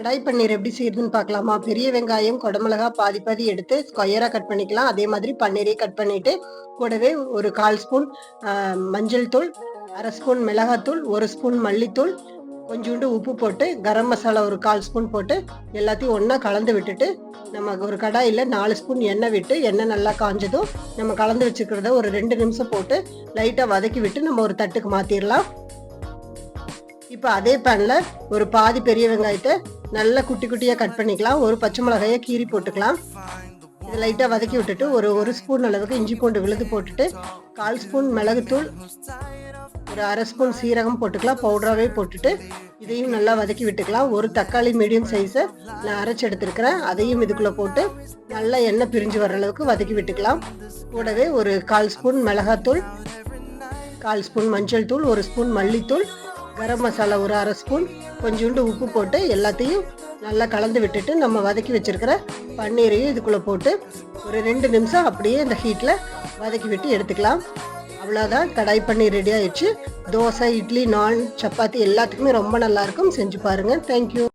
கடாய் பன்னீர் எப்படி செய்யுதுன்னு பார்க்கலாமா? பெரிய வெங்காயம் குடமிளகா பாதி பாதி எடுத்து ஸ்கொயராக கட் பண்ணிக்கலாம். அதே மாதிரி பன்னீரே கட் பண்ணிட்டு கூடவே ஒரு கால் ஸ்பூன் மஞ்சள் தூள் அரை ஸ்பூன் மிளகாத்தூள் ஒரு ஸ்பூன் மல்லித்தூள் கொஞ்சோண்டு உப்பு போட்டு கரம் மசாலா ஒரு கால் ஸ்பூன் போட்டு எல்லாத்தையும் ஒன்றா கலந்து விட்டுட்டு நம்ம ஒரு கடாயில் நாலு ஸ்பூன் எண்ணெய் விட்டு எண்ணெய் நல்லா காஞ்சதும் நம்ம கலந்து வச்சுக்கிறத ஒரு ரெண்டு நிமிஷம் போட்டு லைட்டாக வதக்கி விட்டு நம்ம ஒரு தட்டுக்கு மாற்றிடலாம் இப்போ அதே பேனில் ஒரு பாதி பெரிய வெங்காயத்தை நல்லா குட்டி குட்டியாக கட் பண்ணிக்கலாம். ஒரு பச்சை மிளகாயை கீறி போட்டுக்கலாம். இதை லைட்டாக வதக்கி விட்டுட்டு ஒரு ஒரு ஸ்பூன் அளவுக்கு இஞ்சி பூண்டு விழுது போட்டுட்டு கால் ஸ்பூன் மிளகுத்தூள் ஒரு அரை ஸ்பூன் சீரகம் போட்டுக்கலாம். பவுடராகவே போட்டுட்டு இதையும் நல்லா வதக்கி விட்டுக்கலாம். ஒரு தக்காளி மீடியம் சைஸை நான் அரைச்சி எடுத்துருக்கிறேன். அதையும் இதுக்குள்ளே போட்டு நல்லா எண்ணெய் பிரிஞ்சு வர அளவுக்கு வதக்கி விட்டுக்கலாம். கூடவே ஒரு கால் ஸ்பூன் மிளகாத்தூள் கால் ஸ்பூன் மஞ்சள் தூள் ஒரு ஸ்பூன் மல்லித்தூள் கரம் மசாலா ஒரு அரை ஸ்பூன் கொஞ்சோண்டு உப்பு போட்டு எல்லாத்தையும் நல்லா கலந்து விட்டுட்டு நம்ம வதக்கி வச்சுருக்கிற பன்னீரையும் இதுக்குள்ளே போட்டு ஒரு ரெண்டு நிமிஷம் அப்படியே இந்த ஹீட்டில் வதக்கி விட்டு எடுத்துக்கலாம். அவ்வளோதான் கடாய் பன்னீர் ரெடி ஆயிடுச்சு. தோசை இட்லி நான் சப்பாத்தி எல்லாத்துக்குமே ரொம்ப நல்லாயிருக்கும் செஞ்சு பாருங்கள் தேங்க்யூ